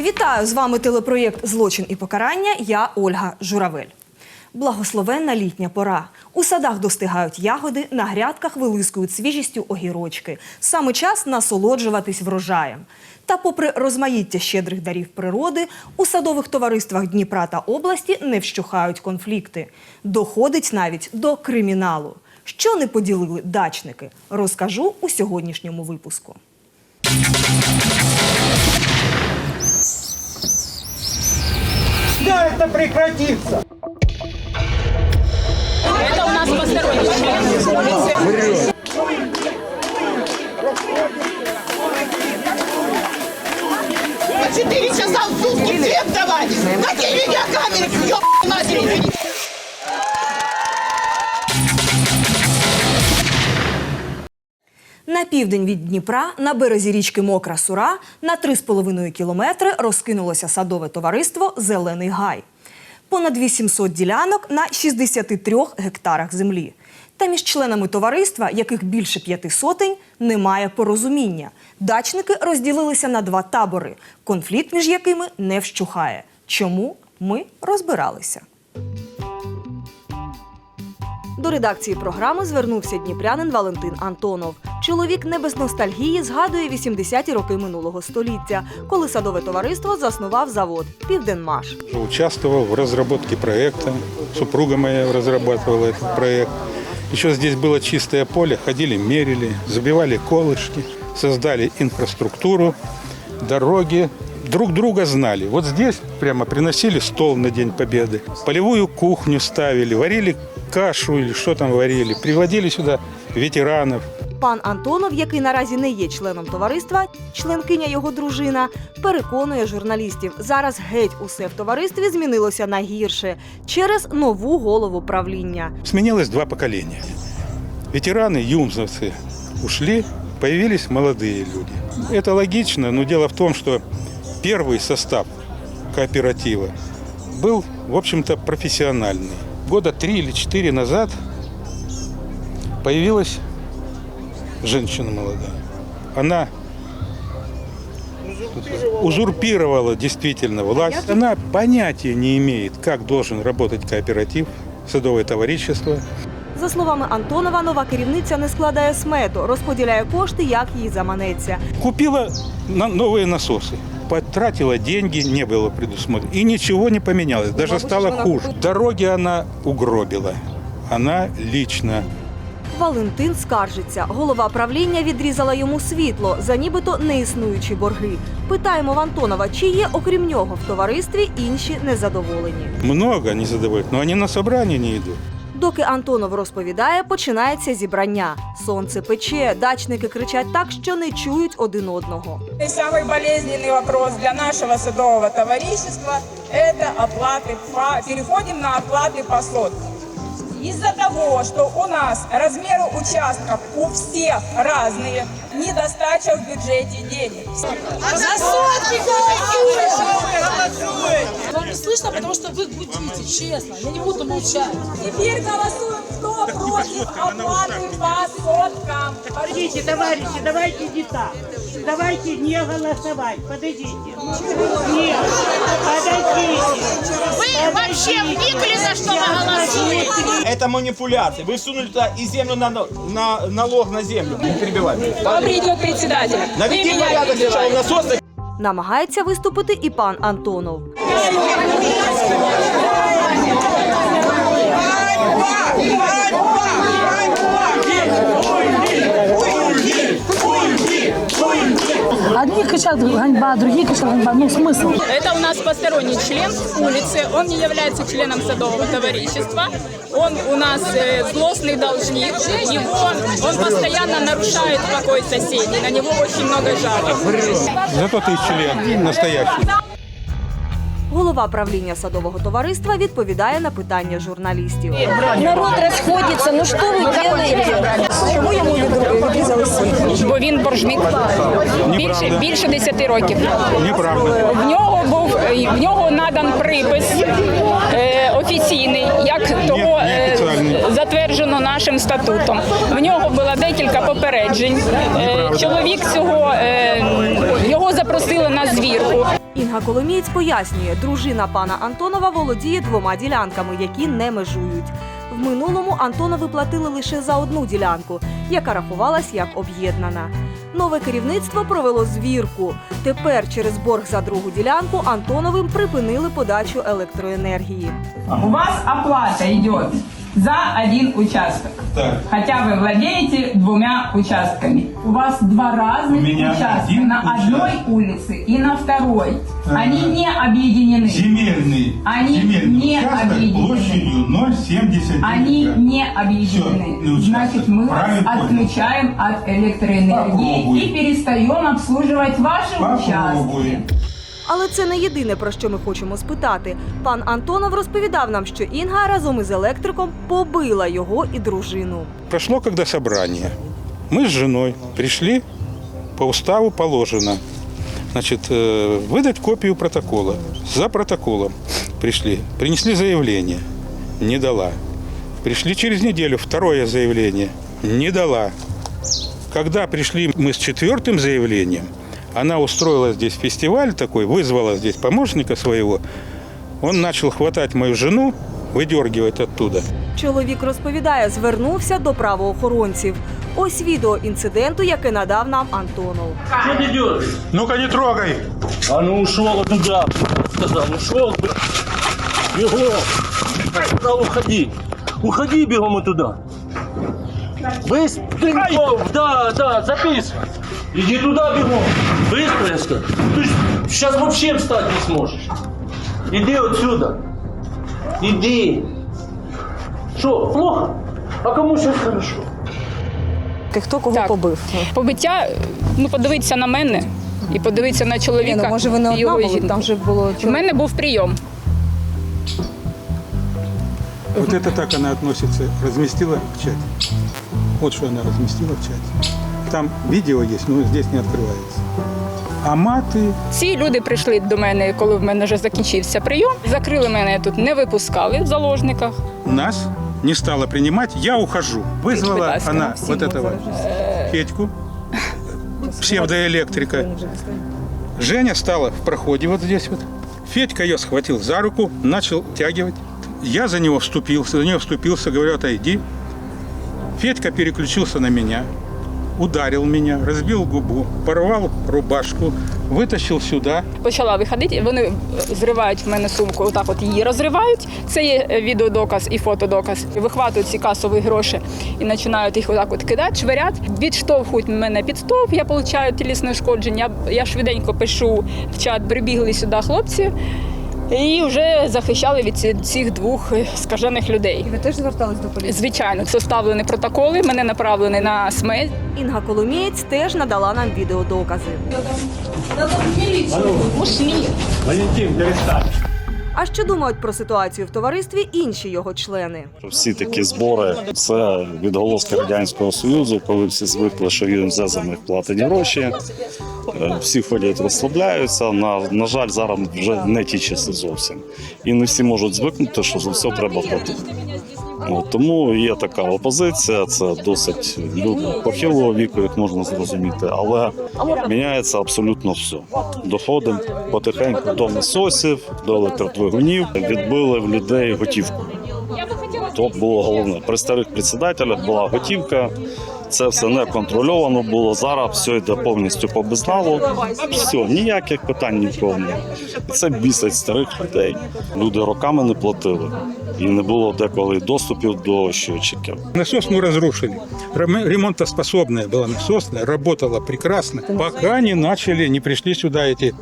Вітаю з вами телепроєкт Злочин і покарання. Я Ольга Журавель. Благословенна літня пора. У садах достигають ягоди, на грядках вилискують свіжістю огірочки. Саме час насолоджуватись врожаєм. Та, попри розмаїття щедрих дарів природи, у садових товариствах Дніпра та області не вщухають конфлікти. Доходить навіть до криміналу. Що не поділили дачники, розкажу у сьогоднішньому випуску. Когда это прекратится? Это у нас посторонний. По четыре часа в сутки свет давать! Какие видеокамеры, ёб На південь від Дніпра, на березі річки Мокра Сура, на 3,5 кілометри розкинулося садове товариство Зелений гай. Понад 800 ділянок на 63 гектарах землі. Та між членами товариства, яких більше п'яти сотень, немає порозуміння. Дачники розділилися на два табори, конфлікт між якими не вщухає. Чому ми розбиралися? До редакції програми звернувся дніпрянин Валентин Антонов. Чоловік не без ностальгії згадує 80-ті роки минулого століття, коли садове товариство заснував завод Південмаш. Участвовал в разработке проекта. Супруга моя разрабатывала этот проект. Еще здесь было чистое поле, ходили, мерили, забивали колышки, создали инфраструктуру, дороги. Друг друга знали. Вот здесь прямо приносили стол на День Победы, полевую кухню ставили, варили кашу или что там варили, приводили сюда ветеранов. Пан Антонов, який наразі не є членом товариства, членкиня його дружина, переконує журналістів. Зараз геть усе в товаристві змінилося на гірше через нову голову правління. Сменилось два поколения. Ветераны, юмзовцы ушли, появились молодые люди. Это логично, но дело в том, что первый состав кооператива был, в общем-то, профессиональный. Года три или четыре назад появилась женщина молодая. Она узурпировала действительно власть. Она понятия не имеет, как должен работать кооператив, садовое товарищество. За словами Антонова, нова керівниця не складає смету, розподіляє кошти, як їй заманеться. Купила на- новые насосы. Потратила деньги, не было предусмотрено. И ничего не поменялось, даже стало хуже. Дороги она угробила. Она лично. Валентин скаржиться. Голова правління відрізала йому світло за нібито неіснуючі борги. Питаємо в Антонова, чи є окрім нього в товаристві інші незадоволені. Много незадоволенных, но они на собрание не идут. Доки Антонов розповідає, починається зібрання. Сонце пече, дачники кричать так, що не чують один одного. И самый болезненный вопрос для нашего садового товарищества – это оплаты. по- Переходим на оплаты по соткам. Из-за того, что у нас размеры участков у всех разные, недостача в бюджете денег. За сотки Вам не слышно, потому что вы гудите, честно. Я не буду молчать. Теперь голосуем, кто против оплаты по соткам. Подождите, товарищи, давайте не так. Давайте не голосовать. Подождите. Нет, подождите. Вы вообще вникли, за что вы голосуете? Это манипуляция. Вы всунули туда и землю на, на налог на землю. Не перебивай. Кто придет председатель? Наведи порядок сначала в насосах. Намагається виступити і пан Антонов. Одни кричат ганьба, другие кричат ганьба. Ну, смысл? Это у нас посторонний член улицы. Он не является членом садового товарищества. Он у нас э, злостный должник. Его, он постоянно нарушает покой соседей. На него очень много жалоб. Зато ты член настоящий. Голова правління садового товариства відповідає на питання журналістів. Народ розходиться, ну що ви робите? Чому йому відрізали світло? Бо він боржник. Більше, більше 10 років. Неправда. В нього нього був е, в нього надан припис е, офіційний, як того е, затверджено нашим статутом. В нього було декілька попереджень. Е, Чоловік цього е, його запросили на звірку. Інга Коломієць пояснює, дружина пана Антонова володіє двома ділянками, які не межують. В минулому Антонови платили лише за одну ділянку, яка рахувалась як об'єднана. Нове керівництво провело звірку. Тепер через борг за другу ділянку Антоновим припинили подачу електроенергії. У вас оплата идет за один участок. Так. Хотя вы владеете двумя участками. У вас два разных У меня участка один на участок. одной улице и на второй. Они не объединены. Земельный, Они земельный не участок объединены. площадью 0,79 Они гектара. не Всё, объединены. не участок. Значит, мы вас Правильно понял. отключаем от электроэнергии Попробуй. и перестаем обслуживать ваши участки. Попробуй. Але це не єдине, про що ми хочемо спитати. Пан Антонов розповідав нам, що Інга разом із електриком побила його і дружину. Прошло когда собрание. Мы с женой пришли, по уставу положено, значит, э, выдать копию протокола. За протоколом пришли, принесли заявление, не дала. Пришли через неделю, второе заявление, не дала. Когда пришли мы с четвертым заявлением, она устроила здесь фестиваль такой, вызвала здесь помощника своего, он начал хватать мою жену, выдергивать оттуда. Чоловік розповідає, звернувся до правоохоронців. Ось відео інциденту, яке надав нам Антонов. Что ты делаешь? Ну-ка не трогай! А ну ушел туда, сказал, ушел. Бегом. Сказал, уходи. Уходи бегом и туда. Быстренько. Да, да, записывай. Иди туда бегом. Быстро, я сказал. Ты сейчас вообще встать не сможешь. Иди отсюда. Иди. Что, плохо? А кому сейчас хорошо? Хто кого Так. побив? Побиття, ну подивитися на мене і подивитися на чоловіка. Ні, ну, може, ви не і одна його були? жінку. Там же було У мене був прийом. Вот это так она относится, разместила в чате. Вот что она разместила в чате. Там видео есть, но здесь не открывается. А маты, Ці люди прийшли до мене, коли в мене вже закінчився прийом. Закрили мене тут, не випускали в заложниках. нас не стала принимать, я ухожу. Вызвала Прекрасно. она вот этого Петьку, псевдоэлектрика. Женя стала в проходе вот здесь вот. Федька ее схватил за руку, начал тягивать. Я за него вступился, за нее вступился, говорю, отойди. Федька переключился на меня, ударил меня, разбил губу, порвал рубашку, вытащил сюда. Почала виходити, вони зривають в мене сумку, отак от її розривають. Це є відеодоказ і фотодоказ. Вихватують ці касові гроші і починають їх отак от кидати, швирять. Відштовхують мене під стовп, я отримую тілісне ушкодження. Я швиденько пишу в чат, прибігли сюди хлопці. І вже захищали від цих двох е, скажених людей. Ви теж звертались до поліції? Звичайно, составлені протоколи, мене направлені на смерть. Інга Коломієць теж надала нам відеодокази. Валентин, перестань. А що думають про ситуацію в товаристві інші його члени? Всі такі збори це відголоски радянського союзу, коли всі звикли, що він за них платить гроші. Е, Всі ходять, розслабляються. На, на жаль, зараз вже не ті часи зовсім. І не всі можуть звикнути, що за все треба платити. От, тому є така опозиція, це досить люди похилого віку, як можна зрозуміти, але міняється абсолютно все. Доходимо потихеньку до насосів, до електродвигунів, відбили в людей готівку. То було головне. При старих председателях була готівка. Це все не контрольовано було. Зараз все йде повністю по безналу. Все, ніяких питань нікого це бісить старих людей. Люди роками не платили. І не було деколи доступів до щотчиків. Насосную разрушили. Рем- Ремонтоспособная была насосная, работала прекрасно, пока не начали, не пришли сюда эти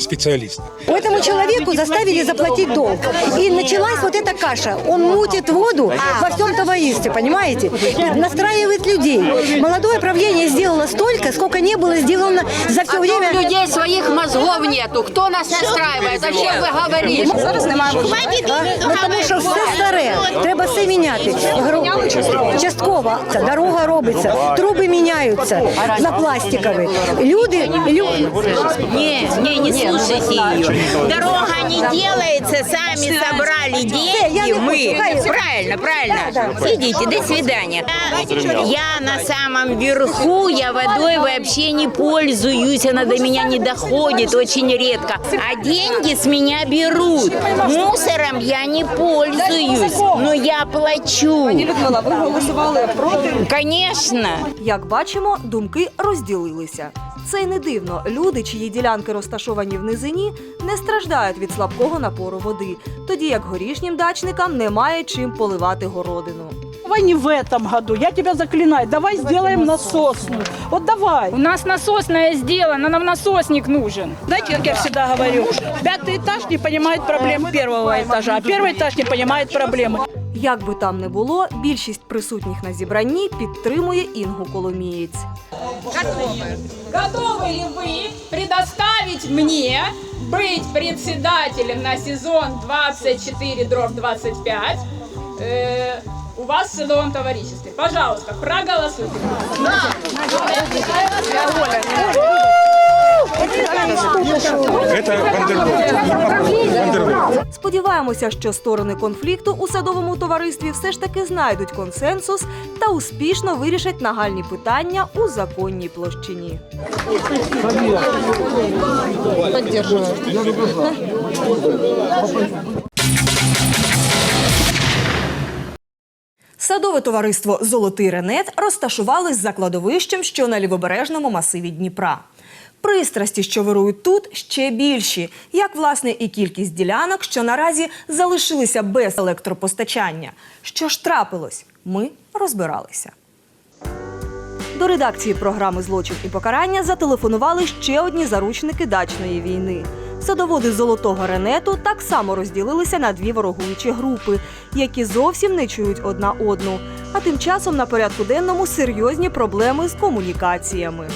специалисты. Этому человеку заставили заплатить долг. И началась вот эта каша. Он мутит воду во всем товаристве, понимаете? И настраивает людей. Молодое правление сделало столько, сколько не было сделано за все время. У людей своих мозгов нету. Кто нас настраивает? О чем вы говорите? Зараз немає Ну, тому що все старе, треба все міняти. Гру- Частково дорога робиться, труби міняються на пластикові. Люди, люди Не, не, не Послушайте ее. Дорога не делается, сами собрали деньги, мы. Правильно, правильно. Идите, до свидания. Я на самом верху, я водой вообще не пользуюсь, она до меня не доходит очень редко. А деньги с меня берут. Мусором я не пользуюсь, но я плачу. Ви голосували проти? Конечно. Як бачимо, думки розділилися. Це й не дивно. Люди, чиї ділянки розташовані в низині, не страждають від слабкого напору води, тоді як горішнім дачникам немає чим поливати городину. Давай не в этом году, я тебя заклинаю. Давай сделаем насосную. Вот давай. У нас насосная сделана, нам насосник нужен. Знаете, как я всегда говорю, пятый этаж не понимает проблем первого этажа, а первый этаж не понимает проблемы. Як би там не було, більшість присутніх на зібранні підтримує Інгу Коломієць. Готовы ли вы предоставить мне быть председателем на сезон 24 дробь 25 э, у вас в садовом товариществе? Пожалуйста, проголосуйте. Это Вандербург. Сподіваємося, що сторони конфлікту у садовому товаристві все ж таки знайдуть консенсус та успішно вирішать нагальні питання у законній площині. Садове товариство Золотий Ренет розташувалось за кладовищем, що на лівобережному масиві Дніпра. Пристрасті, що вирують тут, ще більші, як власне і кількість ділянок, що наразі залишилися без електропостачання. Що ж трапилось? Ми розбиралися. До редакції програми Злочин і покарання зателефонували ще одні заручники дачної війни. Садоводи золотого ренету так само розділилися на дві ворогуючі групи, які зовсім не чують одна одну. А тим часом на порядку денному серйозні проблеми з комунікаціями.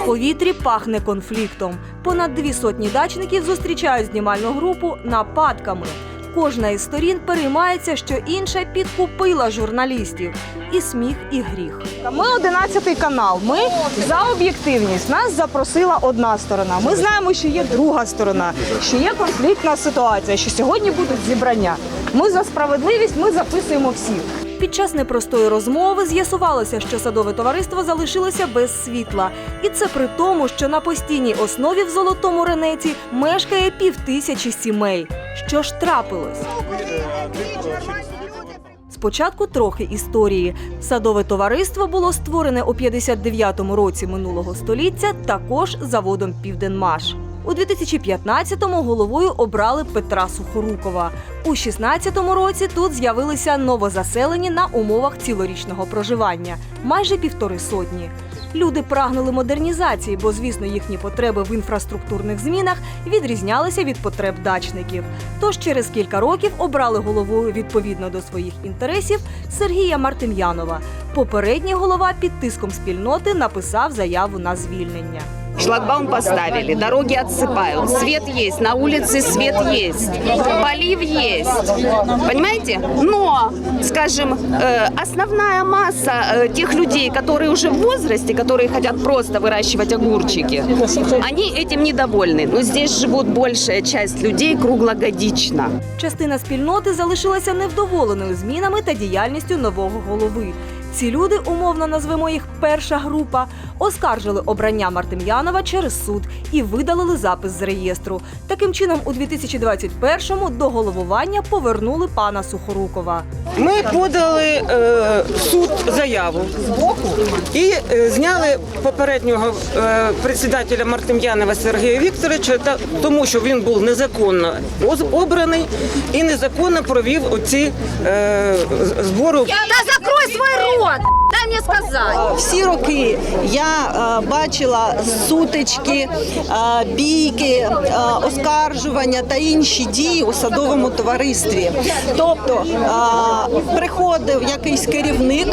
В повітрі пахне конфліктом. Понад дві сотні дачників зустрічають знімальну групу нападками. Кожна із сторін переймається, що інша підкупила журналістів. І сміх, і гріх. Ми 11 канал. Ми за об'єктивність. Нас запросила одна сторона. Ми знаємо, що є друга сторона, що є конфліктна ситуація, що сьогодні будуть зібрання. Ми за справедливість, ми записуємо всіх. Під час непростої розмови з'ясувалося, що садове товариство залишилося без світла, і це при тому, що на постійній основі в золотому ренеті мешкає півтисячі сімей. Що ж трапилось? Спочатку трохи історії. Садове товариство було створене у 59-му році минулого століття, також заводом Південмаш. У 2015-му головою обрали Петра Сухорукова. У 16-му році тут з'явилися новозаселені на умовах цілорічного проживання майже півтори сотні. Люди прагнули модернізації, бо, звісно, їхні потреби в інфраструктурних змінах відрізнялися від потреб дачників. Тож через кілька років обрали головою відповідно до своїх інтересів Сергія Мартем'янова. Попередній голова під тиском спільноти написав заяву на звільнення. Шлагбаум поставили, дороги отсыпают, свет есть, на улице свет есть, полив есть, понимаете? Но, скажем, э, основная масса э, тех людей, которые уже в возрасте, которые хотят просто выращивать огурчики, они этим недовольны. Но здесь живут большая часть людей круглогодично. Частина спільноти залишилася невдоволеною змінами та діяльністю нового голови. Ці люди, умовно назвемо їх перша група, оскаржили обрання Мартем'янова через суд і видалили запис з реєстру. Таким чином, у 2021-му до головування повернули пана Сухорукова. Ми подали е, в суд заяву і е, зняли попереднього е, председателя Мартем'янова Сергія Вікторовича, та, тому що він був незаконно обраний і незаконно провів оці е, з- збори. Да закрой свой рот! Дай мне сказать. Всі роки я е, бачила сутички, е, бійки, е, оскаржування та інші дії у садовому товаристві. Тобто е, приходив якийсь керівник,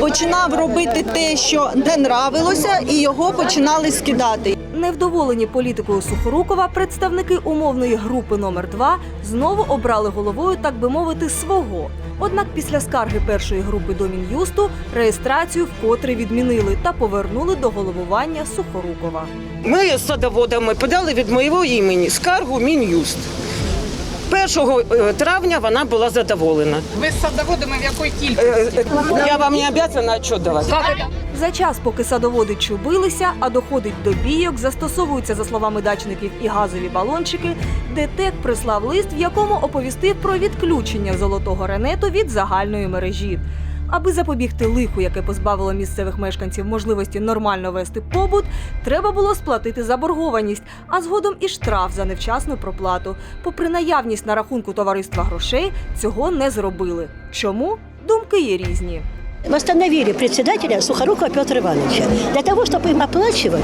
починав робити те, що не нравилося, і його починали скидати. Невдоволені політикою Сухорукова, представники умовної групи номер 2 знову обрали головою, так би мовити, свого. Однак після скарги першої групи до Мін'юсту реєстрацію вкотре відмінили та повернули до головування Сухорукова. Ми з садоводами подали від моєго імені скаргу Мін'юст. 1 травня вона була задоволена. Ви з садоводами в якій Е, кількості? е, Я вам не обязана отчет давати. За час, поки садоводи чубилися, а доходить до бійок, застосовуються, за словами дачників, і газові балончики, ДТЕК прислав лист, в якому оповістив про відключення золотого ренету від загальної мережі. Аби запобігти лиху, яке позбавило місцевих мешканців можливості нормально вести побут, треба було сплатити заборгованість, а згодом і штраф за невчасну проплату. Попри наявність на рахунку товариства грошей, цього не зробили. Чому? Думки є різні. Восстановили председателя Сухорукова Петра Ивановича. Для того, чтобы им оплачивать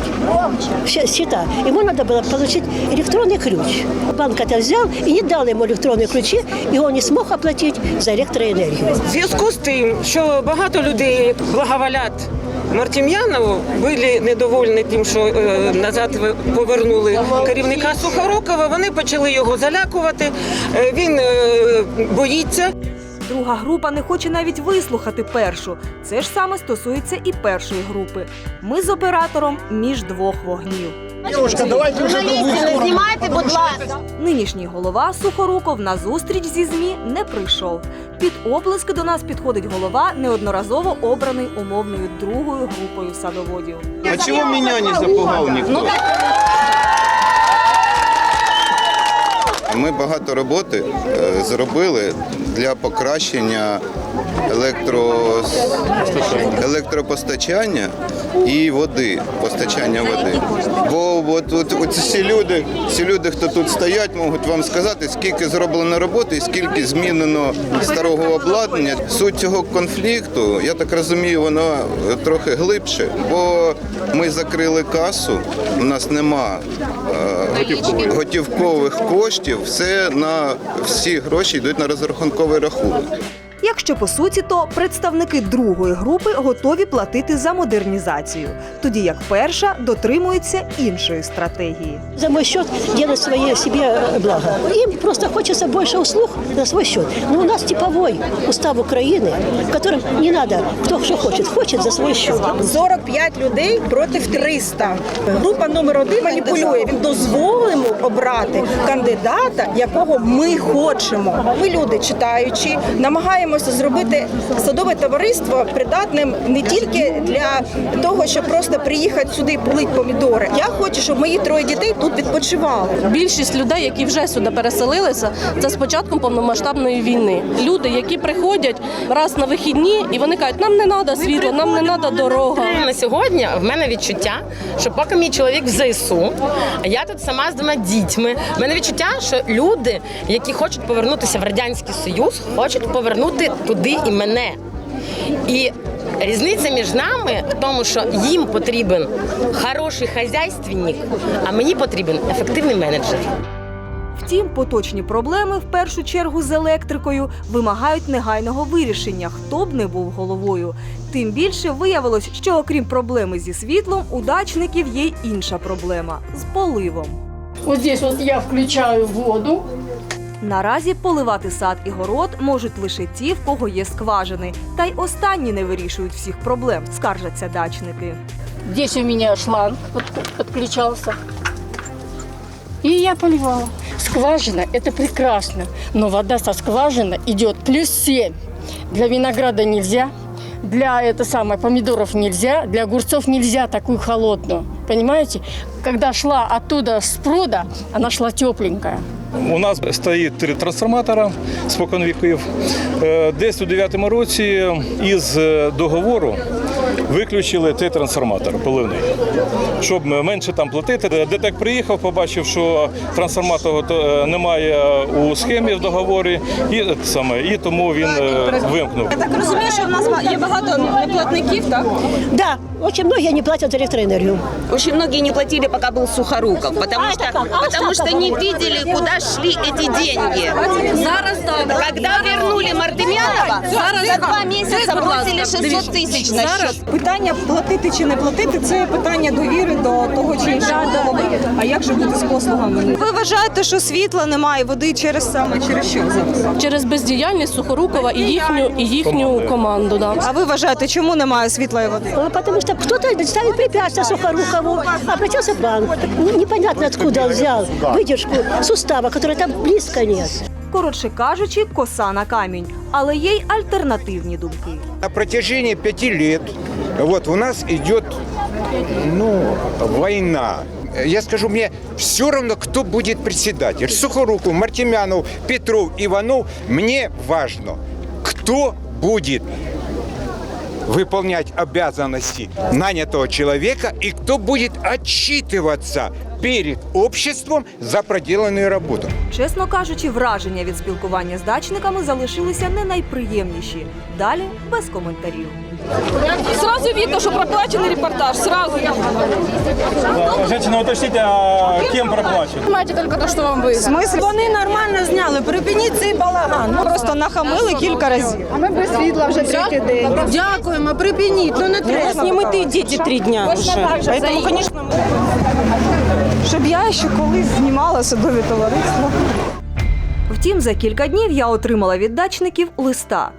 ща- счета, ему надо было получить электронный ключ. Банк это взял и не дал ему электронные ключи, и он не смог оплатить за электроэнергию. В зв'язку з тим, що багато людей благоволять Мартім'янову, були недовольні тим, що е, назад ви- повернули керівника Сухорукова, вони почали його залякувати. Е, він е, боїться. Друга група не хоче навіть вислухати першу. Це ж саме стосується і першої групи. Ми з оператором між двох вогнів. Девушка, давайте сторону. Знімайте, будь ласка. Нинішній голова Сухоруков на зустріч зі ЗМІ не прийшов. Під оплески до нас підходить голова, неодноразово обраний умовною другою групою садоводів. А чего меня не запугал никто? Ми багато роботи е, зробили для покращення електро... електропостачання і води, постачання води. Бо от, от, от ці люди, ці люди, хто тут стоять, можуть вам сказати, скільки зроблено роботи і скільки змінено старого обладнання. Суть цього конфлікту, я так розумію, воно трохи глибше, бо ми закрили касу, у нас нема е, готівкових коштів, все на всі гроші йдуть на розрахунковий рахунок. Якщо по суті, то представники другої групи готові платити за модернізацію, тоді як перша дотримується іншої стратегії. За мой счет делать свое себе э, благо. Им просто хочется больше услуг за свой счет. Но у нас типовой устав Украины, в котором не надо, кто что хочет, хочет за свой счет. 45 людей проти 300. Група номер один маніпулює. Він дозволимо обрати кандидата, якого ми хочемо. Ми люди читаючі, намагаємося зробити садове товариство придатним не тільки для того, щоб просто приїхати сюди і полить помідори. Я хочу, щоб мої троє дітей тут відпочивали. Більшість людей, які вже сюди переселилися, це з початком повномасштабної війни. Люди, які приходять раз на вихідні, і вони кажуть, нам не треба світло, нам не треба дорога. На сьогодні в мене відчуття, що поки мій чоловік в ЗСУ, а я тут сама з двома дітьми. В мене відчуття, що люди, які хочуть повернутися в радянський союз, хочуть повернути туди і мене. І різниця між нами в тому, що їм потрібен хороший хазяйственник, а мені потрібен ефективний менеджер. Втім, поточні проблеми, в першу чергу з електрикою, вимагають негайного вирішення, хто б не був головою. Тим більше виявилось, що окрім проблеми зі світлом, у дачників є й інша проблема з поливом. Ось здесь вот я включаю воду. Наразі поливати сад і город можуть лише ті, в кого є скважини. Та й останні не вирішують всіх проблем, скаржаться дачники. Здесь у меня шланг под- подключался. И я поливала. Скважина – это прекрасно, но вода со скважины идет плюс 7. Для винограда нельзя, для это самое, помидоров нельзя, для огурцов нельзя такую холодную. Понимаете? Когда шла оттуда с пруда, она шла тепленькая. У нас стоїть три трансформатора спокон віків. Е, Десь у 9-му році із е, договору виключили цей трансформатор поливний, щоб менше там платити. ДТЕК приїхав, побачив, що трансформатора то, е, немає у схемі в договорі, і е, саме і тому він е, вимкнув. Я так розумію, що в нас є багато неплатників, так? Да, очень многие не платят за электроэнергию. Очень многие не платили, пока был Сухоруков, потому А что, это как? А потому что что не такое? видели, куда пошли эти деньги? Когда вернули Мартемьянова, за два месяца бросили 600 тысяч на счет. Питання платити чи не платити це питання довіри до того чи іншого голови. А як же бути з послугами? Ви вважаєте, що світла немає води через саме через що зараз? Через бездіяльність Сухорукова і їхню, і їхню команду. Да. А ви вважаєте, чому немає світла і води? Потому что кто-то ставит препятствия Сухорукову. Обратился банк. Н- Непонятно, откуда он взял выдержку сустава, которой там близко нет. Коротше кажучи, коса на камінь, але є й альтернативні думки. На протяжении пяти лет вот у нас идет ну, война. Я скажу, мне все равно, кто будет председатель. Сухоруков, Мартемянов, Петров, Иванов. Мне важно, кто будет выполнять обязанности нанятого человека и кто будет отчитываться перед обществом за проделанную работу. Чесно кажучи, враження від спілкування з дачниками залишилися не найприємніші. Далі без коментарів. Сразу видно, что проплаченный репортаж. Сразу Женщина, уточните, а кем проплачен? Понимаете только то, что вам В выгодно. смислі? Вони нормально зняли. Припиніть цей балаган. Ну просто нахамили кілька разів. А ми без світла вже третій день. Дякуємо, припиніть. Ну не треба. Знімати діти три дня вже. Поэтому, звісно, щоб я ще колись знімала садові товариства. Втім, за кілька днів я отримала від дачників листа.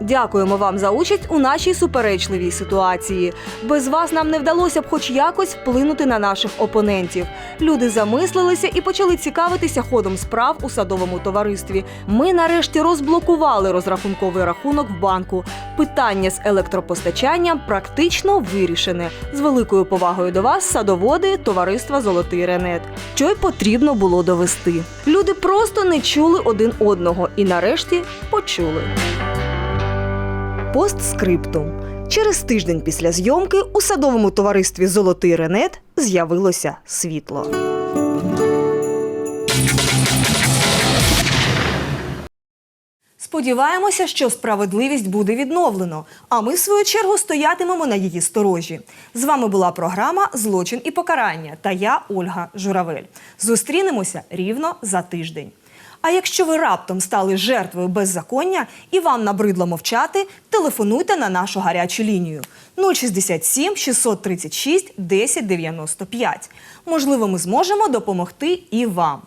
Дякуємо вам за участь у нашій суперечливій ситуації. Без вас нам не вдалося б хоч якось вплинути на наших опонентів. Люди замислилися і почали цікавитися ходом справ у садовому товаристві. Ми нарешті розблокували розрахунковий рахунок в банку. Питання з електропостачанням практично вирішене. З великою повагою до вас, садоводи товариства Золотий Ренет. Що й потрібно було довести. Люди просто не чули один одного і нарешті почули. Постскриптум. Через тиждень після зйомки у садовому товаристві Золотий Ренет з'явилося світло. Сподіваємося, що справедливість буде відновлено, а ми, в свою чергу, стоятимемо на її сторожі. З вами була програма Злочин і покарання та я, Ольга Журавель. Зустрінемося рівно за тиждень. А якщо ви раптом стали жертвою беззаконня і вам набридло мовчати, телефонуйте на нашу гарячу лінію 067 636 1095. Можливо, ми зможемо допомогти і вам.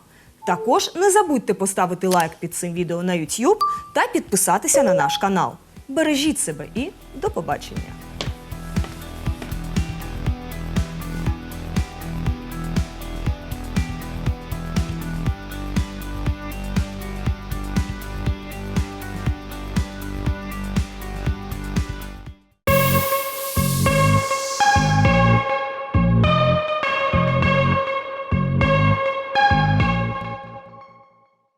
Також не забудьте поставити лайк під цим відео на YouTube та підписатися на наш канал. Бережіть себе і до побачення!